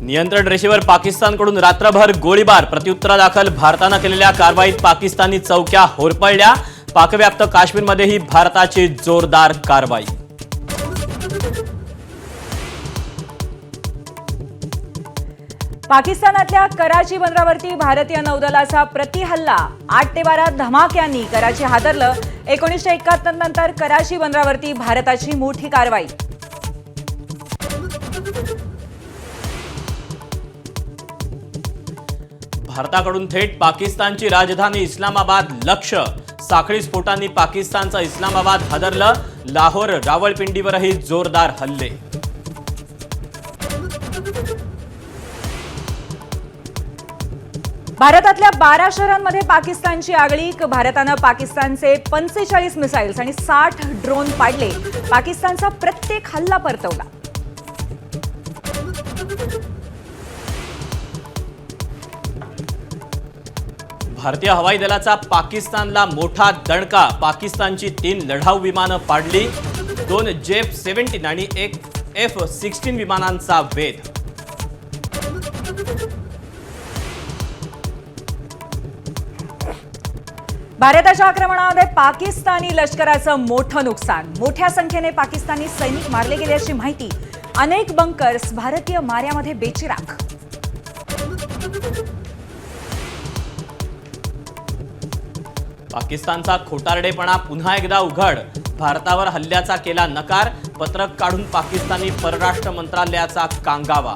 नियंत्रण रेषेवर पाकिस्तानकडून रात्रभर गोळीबार. प्रत्युत्तरादाखल भारतानं केलेल्या कारवाईत पाकिस्तानी चौक्या होरपळल्या. पाकव्याप्त काश्मीरमध्येही भारताची जोरदार कारवाई. पाकिस्तानातल्या कराची बंदरावरती भारतीय नौदलाचा प्रतिहल्ला आठ ते बारा धमाक्यांनी कराची हादरलं. एकोणीसशे एकाहत्तर नंतर कराची बंदरावरती भारताची मोठी कारवाई. भारताकडून थेट पाकिस्तानची राजधानी इस्लामाबाद लक्ष. साखळी स्फोटांनी पाकिस्तानचा इस्लामाबाद हादरलं. लाहोर रावळपिंडीवरही जोरदार हल्ले. भारतातल्या बारा शहरांमध्ये पाकिस्तानची आगळीक. भारतानं पाकिस्तानचे पंचेचाळीस मिसाईल्स आणि साठ ड्रोन पाडले. पाकिस्तानचा प्रत्येक हल्ला परतवला. भारतीय हवाई दलाचा पाकिस्तानला मोठा दणका. पाकिस्तानची तीन लढाऊ विमानं पाडली. दोन जेफ सेव्हन्टीन आणि एक एफ सिक्स्टीन विमानांचा वेध. भारताच्या आक्रमणामध्ये पाकिस्तानी लष्कराचं मोठं नुकसान. मोठ्या संख्येने पाकिस्तानी सैनिक मारले गेले अशी माहिती अनेक बंकर्स भारतीय माऱ्यामध्ये बेचिराख. पाकिस्तानचा खोटारडेपणा पुन्हा एकदा उघड. भारतावर हल्ल्याचा केला नकार पत्रक काढून पाकिस्तानी परराष्ट्र मंत्रालयाचा कांगावा.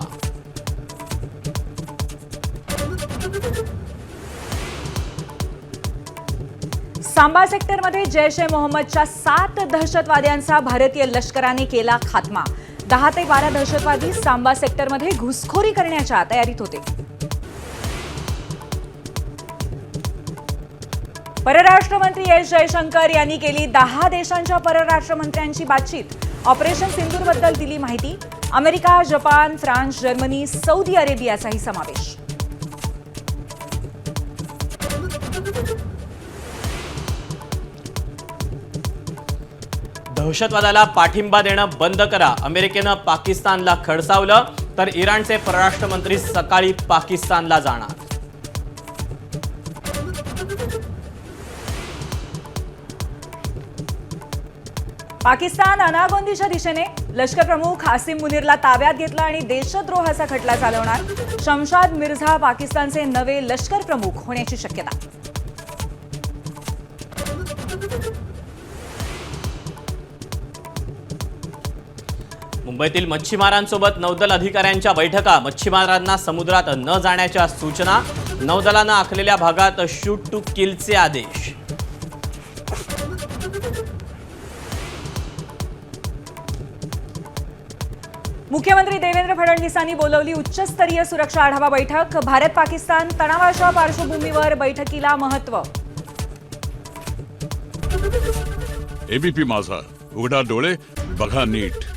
सांबा सेक्टरमध्ये जैश ए मोहम्मदच्या सात दहशतवाद्यांचा भारतीय लष्कराने केला खात्मा. दहा ते बारा दहशतवादी सांबा सेक्टरमध्ये घुसखोरी करण्याच्या तयारीत होते. परराष्ट्र मंत्री एस जयशंकर यांनी केली दहा देशांच्या परराष्ट्र मंत्र्यांची बातचीत. ऑपरेशन सिंदूरबद्दल दिली माहिती. America Japan France Germany Saudi अरेबियाचाही समावेश. दहशतवादाला पाठिंबा देणं बंद करा. अमेरिकेनं पाकिस्तानला खडसावलं तर इराणचे परराष्ट्र मंत्री सकाळी पाकिस्तानला जाणार. पाकिस्तान अनागोंदीच्या दिशेने लष्कर प्रमुख हासिम मुनीरला ताब्यात घेतला आणि देशद्रोहाचा खटला चालवणार. शमशाद मिर्झा पाकिस्तानचे नवे लष्कर प्रमुख होण्याची शक्यता. मुंबईतील मच्छीमारांसोबत नौदल अधिकाऱ्यांच्या बैठका. मच्छीमारांना समुद्रात न जाण्याच्या सूचना. नौदलानं आखलेल्या भागात शूट टू किलचे आदेश. मुख्यमंत्री देवेंद्र फडणवीसांनी बोलवली उच्चस्तरीय सुरक्षा आढावा बैठक. भारत पाकिस्तान तणावाच्या पार्श्वभूमीवर बैठकीला महत्त्व. एबीपी माझा. उघडा डोळे बघा नीट.